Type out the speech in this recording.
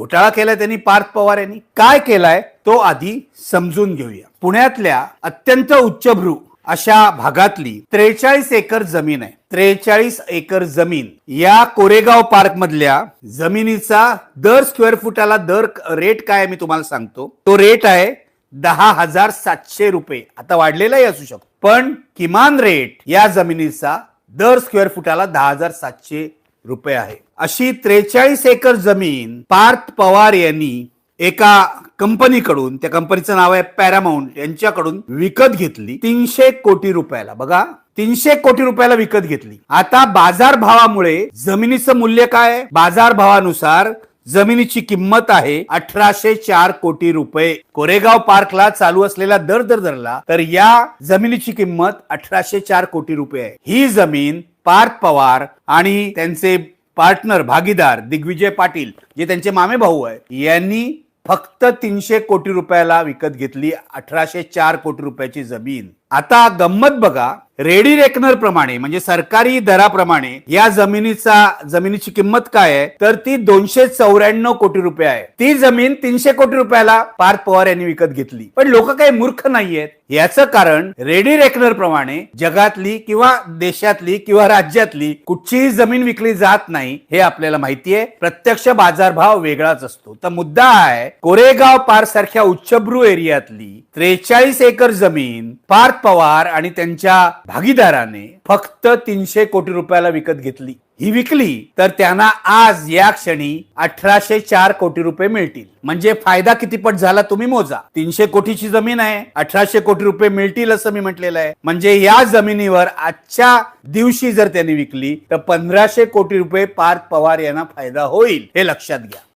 घोटाळा केलाय त्यांनी पार्थ पवार यांनी. काय केलाय तो आधी समजून घेऊया. पुण्यातल्या अत्यंत उच्चभ्रू अशा भागातली त्रेचाळीस एकर जमीन आहे. त्रेचाळीस एकर जमीन या कोरेगाव पार्क मधल्या जमिनीचा दर स्क्वेअर फुटाला दर रेट काय मी तुम्हाला सांगतो. तो रेट आहे दहा हजार सातशे रुपये. आता वाढलेलाही असू शकतो. पण किमान रेट या जमिनीचा दर स्क्वेअर फुटाला दहा हजार सातशे रुपये आहे. अशी त्रेचाळीस एकर जमीन पार्थ पवार यांनी एका कंपनीकडून त्या कंपनीचं नाव आहे पॅरामाउंट यांच्याकडून विकत घेतली. तीनशे कोटी रुपयाला. बघा तीनशे कोटी रुपयाला विकत घेतली. आता बाजार भावामुळे जमिनीचं मूल्य काय? बाजार भावानुसार जमिनीची किंमत आहे अठराशे चार कोटी रुपये. कोरेगाव पार्कला चालू असलेला दर दर धरला तर या जमिनीची किंमत अठराशे चार कोटी रुपये आहे. ही जमीन पार्थ पवार आणि त्यांचे पार्टनर भागीदार दिग्विजय पाटील जे त्यांचे मामे भाऊ आहे यांनी फक्त तीनशे कोटी रुपयाला विकत घेतली अठराशे चार कोटी रुपयाची जमीन. आता गंमत बघा रेडी रेकनर प्रमाणे म्हणजे सरकारी दराप्रमाणे या जमिनीचा जमिनीची किंमत काय आहे? तर ती दोनशे चौऱ्याण्णव कोटी रुपये आहे. ती जमीन तीनशे कोटी रुपयाला पार्थ पवार यांनी विकत घेतली. पण लोक काही मूर्ख नाहीयेत. याचं कारण रेडी रेकनर प्रमाणे जगातली किंवा देशातली किंवा राज्यातली कुठचीही जमीन विकली जात नाही हे आपल्याला माहिती आहे. प्रत्यक्ष बाजारभाव वेगळाच असतो. तर मुद्दा आहे कोरेगाव पार सारख्या उच्चभ्रू एरियातली त्रेचाळीस एकर जमीन पार्थ पवार आणि त्यांच्या भागीदाराने फक्त तीनशे कोटी रुपयाला विकत घेतली. ही विकली तर त्यांना आज या क्षणी अठराशे चार कोटी रुपये मिळतील. म्हणजे फायदा किती पट झाला तुम्ही मोजा. तीनशे कोटीची जमीन आहे अठराशे कोटी रुपये मिळतील असं मी म्हटलेलं आहे. म्हणजे या जमिनीवर आजच्या दिवशी जर त्यांनी विकली तर पंधराशे कोटी रुपये पार्थ पवार यांना फायदा होईल हे लक्षात घ्या.